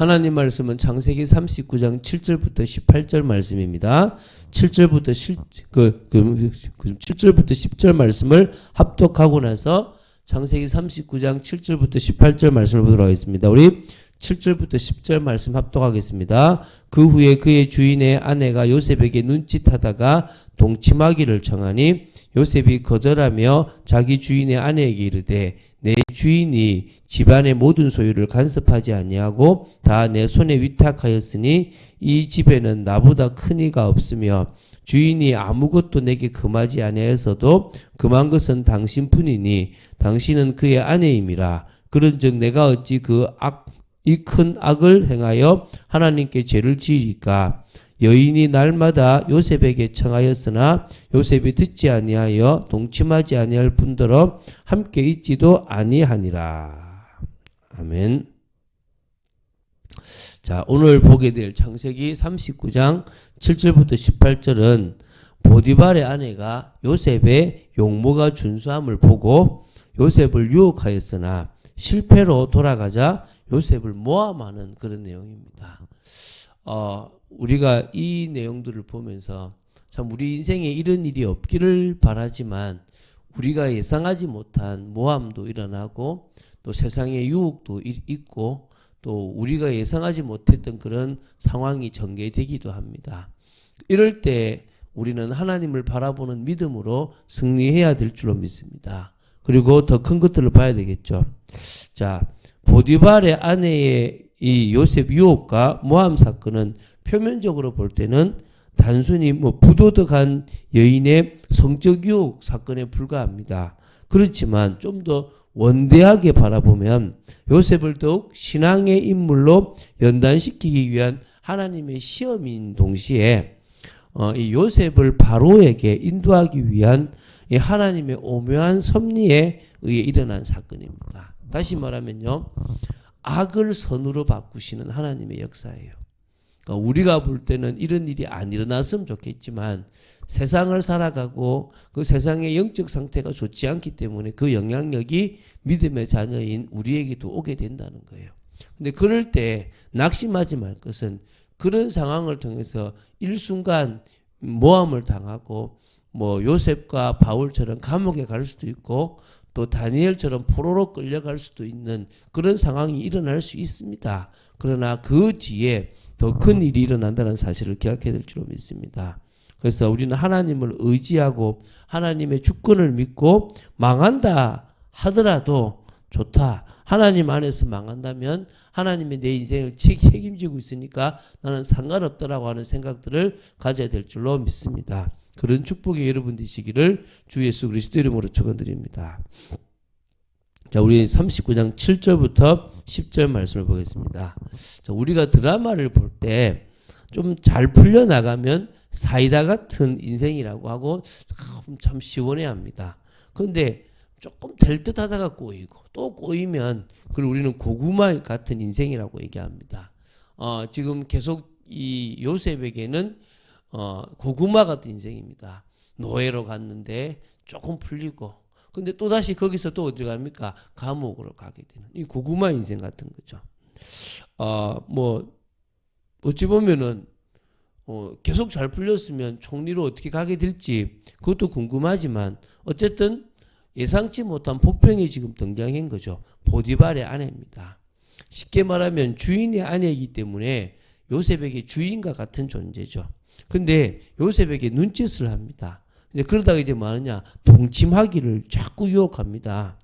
하나님 말씀은 창세기 39장 7절부터 18절 말씀입니다. 7절부터 실, 그, 그, 그 7절부터 10절 말씀을 합독하고 나서 창세기 39장 7절부터 18절 말씀을 보도록 하겠습니다. 우리 7절부터 10절 말씀 합독하겠습니다. 그 후에 그의 주인의 아내가 요셉에게 눈짓하다가 동침하기를 청하니 요셉이 거절하며 자기 주인의 아내에게 이르되 내 주인이 집안의 모든 소유를 간섭하지 아니하고 다 내 손에 위탁하였으니 이 집에는 나보다 큰 이가 없으며 주인이 아무것도 내게 금하지 아니하였어도 금한 것은 당신뿐이니 당신은 그의 아내임이라 그런즉 내가 어찌 그 악 이 큰 악을 행하여 하나님께 죄를 지으리까 여인이 날마다 요셉에게 청하였으나 요셉이 듣지 아니하여 동침하지 아니할 뿐더러 함께 있지도 아니하니라. 아멘. 자, 오늘 보게 될 창세기 39장 7절부터 18절은 보디발의 아내가 요셉의 용모가 준수함을 보고 요셉을 유혹하였으나 실패로 돌아가자 요셉을 모함하는 그런 내용입니다. 어, 우리가 이 내용들을 보면서 참 우리 인생에 이런 일이 없기를 바라지만 우리가 예상하지 못한 모함도 일어나고 또 세상의 유혹도 이- 있고 또 우리가 예상하지 못했던 그런 상황이 전개되기도 합니다. 이럴 때 우리는 하나님을 바라보는 믿음으로 승리해야 될 줄로 믿습니다. 그리고 더 큰 것들을 봐야 되겠죠. 자, 보디발의 아내의 이 요셉 유혹과 모함 사건은 표면적으로 볼 때는 단순히 뭐 부도덕한 여인의 성적 유혹 사건에 불과합니다. 그렇지만 좀 더 원대하게 바라보면 요셉을 더욱 신앙의 인물로 연단시키기 위한 하나님의 시험인 동시에 어, 이 요셉을 바로에게 인도하기 위한 이 하나님의 오묘한 섭리에 의해 일어난 사건입니다. 다시 말하면요. 악을 선으로 바꾸시는 하나님의 역사예요. 그러니까 우리가 볼 때는 이런 일이 안 일어났으면 좋겠지만 세상을 살아가고 그 세상의 영적 상태가 좋지 않기 때문에 그 영향력이 믿음의 자녀인 우리에게도 오게 된다는 거예요. 근데 그럴 때 낙심하지 말 것은 그런 상황을 통해서 일순간 모함을 당하고 뭐 요셉과 바울처럼 감옥에 갈 수도 있고 또 다니엘처럼 포로로 끌려갈 수도 있는 그런 상황이 일어날 수 있습니다. 그러나 그 뒤에 더 큰 일이 일어난다는 사실을 기억해야 될 줄로 믿습니다. 그래서 우리는 하나님을 의지하고 하나님의 주권을 믿고 망한다 하더라도 좋다. 하나님 안에서 망한다면 하나님의 내 인생을 책임지고 있으니까 나는 상관없다라고 하는 생각들을 가져야 될 줄로 믿습니다. 그런 축복의 여러분 되시기를 주 예수 그리스도 이름으로 축원드립니다. 자, 우리 39장 7절부터 10절 말씀을 보겠습니다. 자, 우리가 드라마를 볼 때 좀 잘 풀려 나가면 사이다 같은 인생이라고 하고 참, 참 시원해 합니다. 그런데 조금 될 듯 하다가 꼬이고 또 꼬이면 그걸 우리는 고구마 같은 인생이라고 얘기합니다. 어, 지금 계속 이 요셉에게는 어, 고구마 같은 인생입니다. 노예로 갔는데 조금 풀리고 근데 또 다시 거기서 또 어디 갑니까? 감옥으로 가게 되는 이 고구마 인생 같은 거죠. 어, 뭐 어찌 보면은 어, 계속 잘 풀렸으면 총리로 어떻게 가게 될지 그것도 궁금하지만 어쨌든 예상치 못한 복병이 지금 등장한 거죠. 보디발의 아내입니다. 쉽게 말하면 주인의 아내이기 때문에 요셉에게 주인과 같은 존재죠. 근데 요셉에게 눈짓을 합니다. 이제 그러다가 이제 뭐 하느냐? 동침하기를 자꾸 유혹합니다.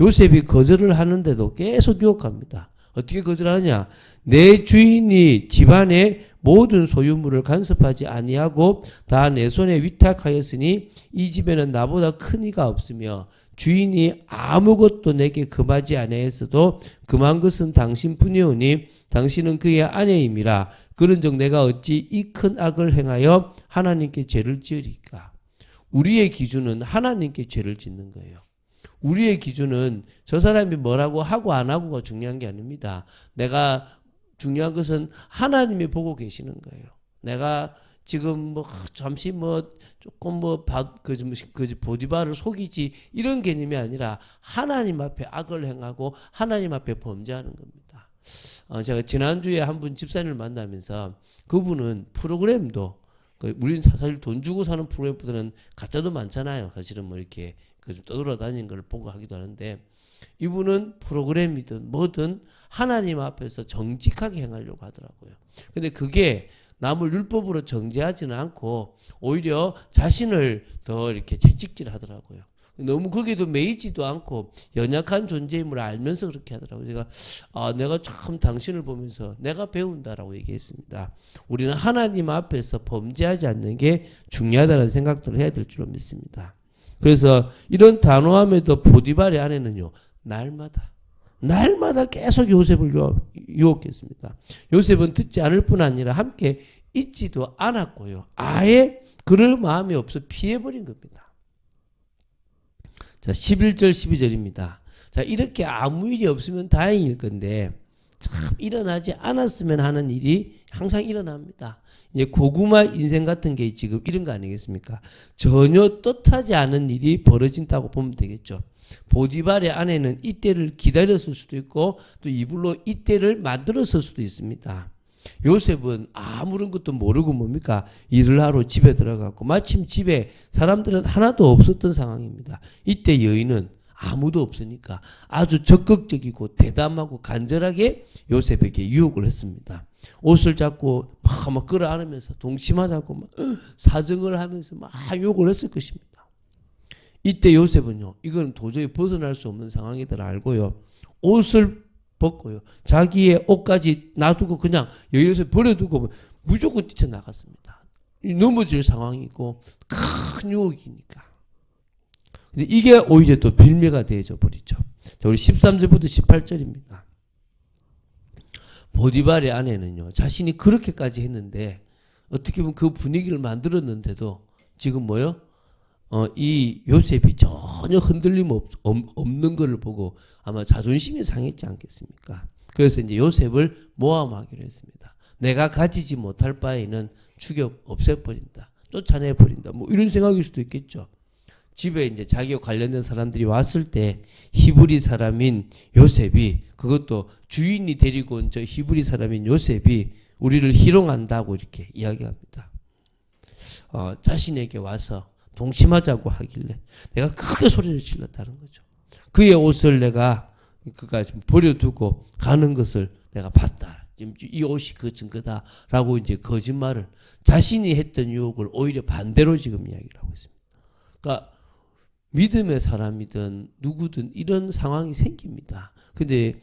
요셉이 거절을 하는데도 계속 유혹합니다. 어떻게 거절하느냐? 내 주인이 집안의 모든 소유물을 간섭하지 아니하고 다 내 손에 위탁하였으니 이 집에는 나보다 큰 이가 없으며 주인이 아무것도 내게 금하지 아니하였어도 금한 것은 당신뿐이오니 당신은 그의 아내임이라 그런즉 내가 어찌 이 큰 악을 행하여 하나님께 죄를 지으리까 우리의 기준은 하나님께 죄를 짓는 거예요. 우리의 기준은 저 사람이 뭐라고 하고 안 하고가 중요한 게 아닙니다. 내가 중요한 것은 하나님이 보고 계시는 거예요. 내가 지금 뭐 잠시 뭐 조금 뭐그 그 보디바를 속이지 이런 개념이 아니라 하나님 앞에 악을 행하고 하나님 앞에 범죄하는 겁니다. 어, 제가 지난주에 한 분 집사님을 만나면서 그분은 프로그램도 그 우리는 사실 돈 주고 사는 프로그램보다는 가짜도 많잖아요. 사실은 뭐 이렇게 그좀 떠돌아다니는 걸 보고 하기도 하는데 이분은 프로그램이든 뭐든 하나님 앞에서 정직하게 행하려고 하더라고요. 근데 그게 남을 율법으로 정죄하지는 않고 오히려 자신을 더 이렇게 채찍질 하더라고요. 너무 거기도 매이지도 않고 연약한 존재임을 알면서 그렇게 하더라고요. 제가 아, 내가 참 당신을 보면서 내가 배운다라고 얘기했습니다. 우리는 하나님 앞에서 범죄하지 않는 게 중요하다는 생각들을 해야 될 줄로 믿습니다. 그래서 이런 단호함에도 보디발의 아내는요 날마다 날마다 계속 요셉을 유혹, 유혹했습니다. 요셉은 듣지 않을 뿐 아니라 함께 있지도 않았고요. 아예 그럴 마음이 없어 피해버린 겁니다. 자, 11절, 12절입니다. 자, 이렇게 아무 일이 없으면 다행일 건데, 참 일어나지 않았으면 하는 일이 항상 일어납니다. 이제 고구마 인생 같은 게 지금 이런 거 아니겠습니까? 전혀 뜻하지 않은 일이 벌어진다고 보면 되겠죠. 보디발의 아내는 이때를 기다렸을 수도 있고 또 이불로 이때를 만들었을 수도 있습니다. 요셉은 아무런 것도 모르고 뭡니까? 일을 하러 집에 들어갔고 마침 집에 사람들은 하나도 없었던 상황입니다. 이때 여인은 아무도 없으니까 아주 적극적이고 대담하고 간절하게 요셉에게 유혹을 했습니다. 옷을 잡고 막, 막 끌어안으면서 동심하자고 막 사정을 하면서 막 유혹을 했을 것입니다. 이때 요셉은요, 이건 도저히 벗어날 수 없는 상황이들 알고요. 옷을 벗고요. 자기의 옷까지 놔두고 그냥 여기서 버려두고 무조건 뛰쳐나갔습니다. 넘어질 상황이고 큰 유혹이니까. 근데 이게 오히려 또 빌미가 되어져 버리죠. 자, 우리 13절부터 18절입니다. 보디발의 아내는요, 자신이 그렇게까지 했는데, 어떻게 보면 그 분위기를 만들었는데도, 지금 뭐요? 어, 이 요셉이 전혀 흔들림 없, 없는 것을 보고 아마 자존심이 상했지 않겠습니까? 그래서 이제 요셉을 모함하기로 했습니다. 내가 가지지 못할 바에는 죽여 없애버린다. 쫓아내버린다. 뭐 이런 생각일 수도 있겠죠. 집에 이제 자기와 관련된 사람들이 왔을 때 히브리 사람인 요셉이 그것도 주인이 데리고 온 저 히브리 사람인 요셉이 우리를 희롱한다고 이렇게 이야기합니다. 어, 자신에게 와서 동침하자고 하길래 내가 크게 소리를 질렀다는 거죠. 그의 옷을 내가 그가 지금 버려두고 가는 것을 내가 봤다. 이 옷이 그 증거다라고 이제 거짓말을 자신이 했던 유혹을 오히려 반대로 지금 이야기를 하고 있습니다. 그러니까 믿음의 사람이든 누구든 이런 상황이 생깁니다. 근데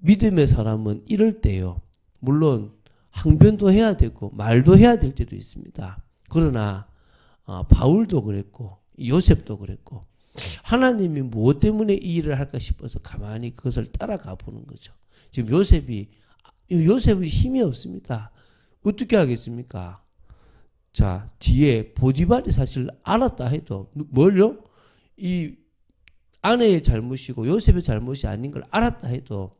믿음의 사람은 이럴 때요. 물론 항변도 해야 되고 말도 해야 될 때도 있습니다. 그러나 어, 바울도 그랬고 요셉도 그랬고 하나님이 무엇 때문에 이 일을 할까 싶어서 가만히 그것을 따라가 보는 거죠. 지금 요셉이 요셉이 힘이 없습니다. 어떻게 하겠습니까? 자 뒤에 보디발이 사실 알았다 해도 뭘요? 이 아내의 잘못이고 요셉의 잘못이 아닌 걸 알았다 해도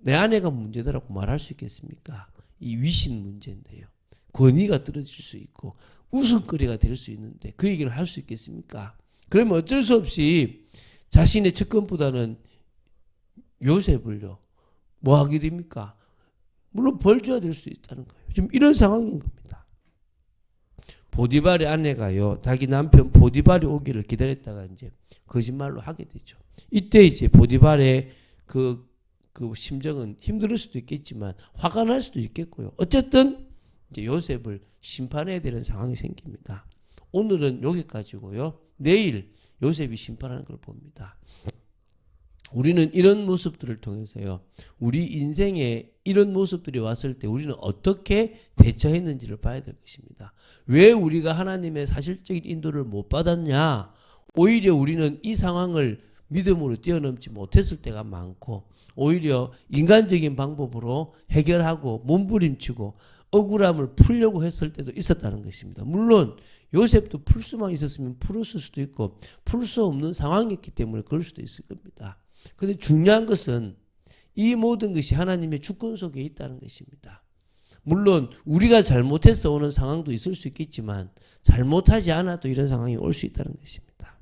내 아내가 문제다라고 말할 수 있겠습니까? 이 위신 문제인데요. 권위가 떨어질 수 있고 웃음거리가 될 수 있는데 그 얘기를 할 수 있겠습니까? 그러면 어쩔 수 없이 자신의 측근보다는 요셉을요. 뭐 하게 됩니까? 물론 벌 줘야 될 수 있다는 거예요. 지금 이런 상황인 겁니다. 보디발의 아내가요. 자기 남편 보디발이 오기를 기다렸다가 이제 거짓말로 하게 되죠. 이때 이제 보디발의 그, 그 심정은 힘들 수도 있겠지만 화가 날 수도 있겠고요. 어쨌든 이제 요셉을 심판해야 되는 상황이 생깁니다. 오늘은 여기까지고요. 내일 요셉이 심판하는 걸 봅니다. 우리는 이런 모습들을 통해서요. 우리 인생에 이런 모습들이 왔을 때 우리는 어떻게 대처했는지를 봐야 될 것입니다. 왜 우리가 하나님의 사실적인 인도를 못 받았냐? 오히려 우리는 이 상황을 믿음으로 뛰어넘지 못했을 때가 많고 오히려 인간적인 방법으로 해결하고 몸부림치고 억울함을 풀려고 했을 때도 있었다는 것입니다. 물론 요셉도 풀 수만 있었으면 풀었을 수도 있고 풀 수 없는 상황이었기 때문에 그럴 수도 있을 겁니다. 근데 중요한 것은 이 모든 것이 하나님의 주권 속에 있다는 것입니다. 물론 우리가 잘못해서 오는 상황도 있을 수 있겠지만 잘못하지 않아도 이런 상황이 올 수 있다는 것입니다.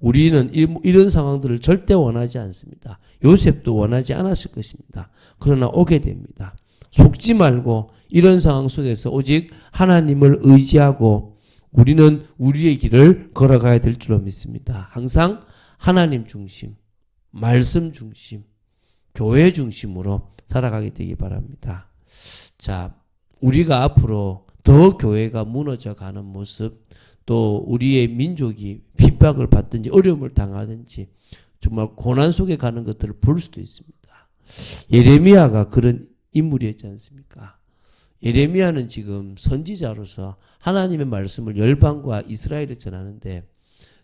우리는 이- 이런 상황들을 절대 원하지 않습니다. 요셉도 원하지 않았을 것입니다. 그러나 오게 됩니다. 속지 말고 이런 상황 속에서 오직 하나님을 의지하고 우리는 우리의 길을 걸어가야 될 줄로 믿습니다. 항상 하나님 중심, 말씀 중심, 교회 중심으로 살아가게 되기 바랍니다. 자, 우리가 앞으로 더 교회가 무너져 가는 모습, 또 우리의 민족이 핍박을 받든지 어려움을 당하든지 정말 고난 속에 가는 것들을 볼 수도 있습니다. 예레미야가 그런 인물이었지 않습니까? 예레미야는 지금 선지자로서 하나님의 말씀을 열방과 이스라엘에 전하는데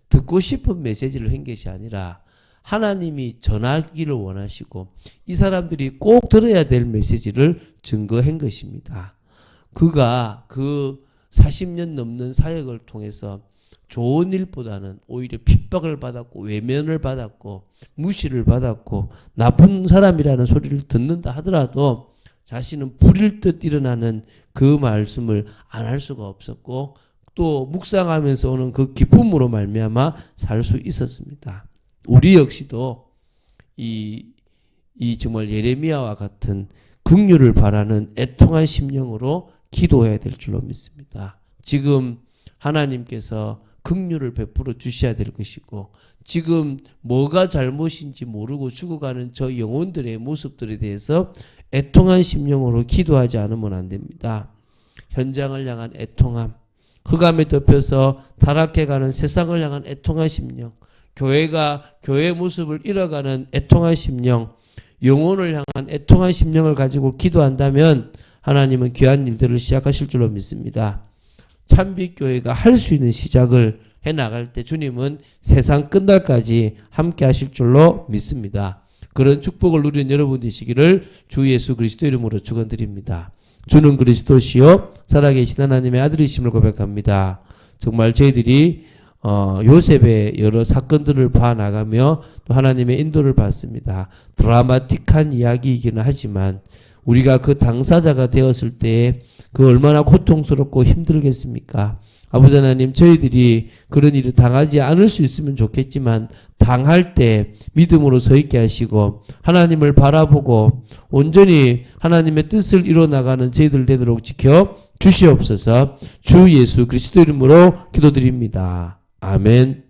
듣고 싶은 메시지를 한 것이 아니라 하나님이 전하기를 원하시고 이 사람들이 꼭 들어야 될 메시지를 증거한 것입니다. 그가 그 40년 넘는 사역을 통해서 좋은 일보다는 오히려 핍박을 받았고 외면을 받았고 무시를 받았고 나쁜 사람이라는 소리를 듣는다 하더라도 자신은 불일 듯 일어나는 그 말씀을 안 할 수가 없었고 또 묵상하면서 오는 그 기쁨으로 말미암아 살 수 있었습니다. 우리 역시도 이, 이 정말 예레미야와 같은 긍휼을 바라는 애통한 심령으로 기도해야 될 줄로 믿습니다. 지금 하나님께서 긍휼을 베풀어 주셔야 될 것이고 지금 뭐가 잘못인지 모르고 죽어가는 저 영혼들의 모습들에 대해서 애통한 심령으로 기도하지 않으면 안 됩니다. 현장을 향한 애통함, 흑암에 덮여서 타락해가는 세상을 향한 애통한 심령, 교회가 교회 모습을 잃어가는 애통한 심령, 영혼을 향한 애통한 심령을 가지고 기도한다면 하나님은 귀한 일들을 시작하실 줄로 믿습니다. 참빛 교회가 할 수 있는 시작을 해 나갈 때 주님은 세상 끝날까지 함께 하실 줄로 믿습니다. 그런 축복을 누리는 여러분 되시기를 주 예수 그리스도 이름으로 축원드립니다. 주는 그리스도시요 살아계신 하나님의 아들이심을 고백합니다. 정말 저희들이 어, 요셉의 여러 사건들을 봐 나가며 또 하나님의 인도를 받습니다. 드라마틱한 이야기이기는 하지만 우리가 그 당사자가 되었을 때 그 얼마나 고통스럽고 힘들겠습니까? 아버지 하나님 저희들이 그런 일을 당하지 않을 수 있으면 좋겠지만 당할 때 믿음으로 서 있게 하시고 하나님을 바라보고 온전히 하나님의 뜻을 이뤄 나가는 저희들 되도록 지켜 주시옵소서. 주 예수 그리스도 이름으로 기도드립니다. 아멘.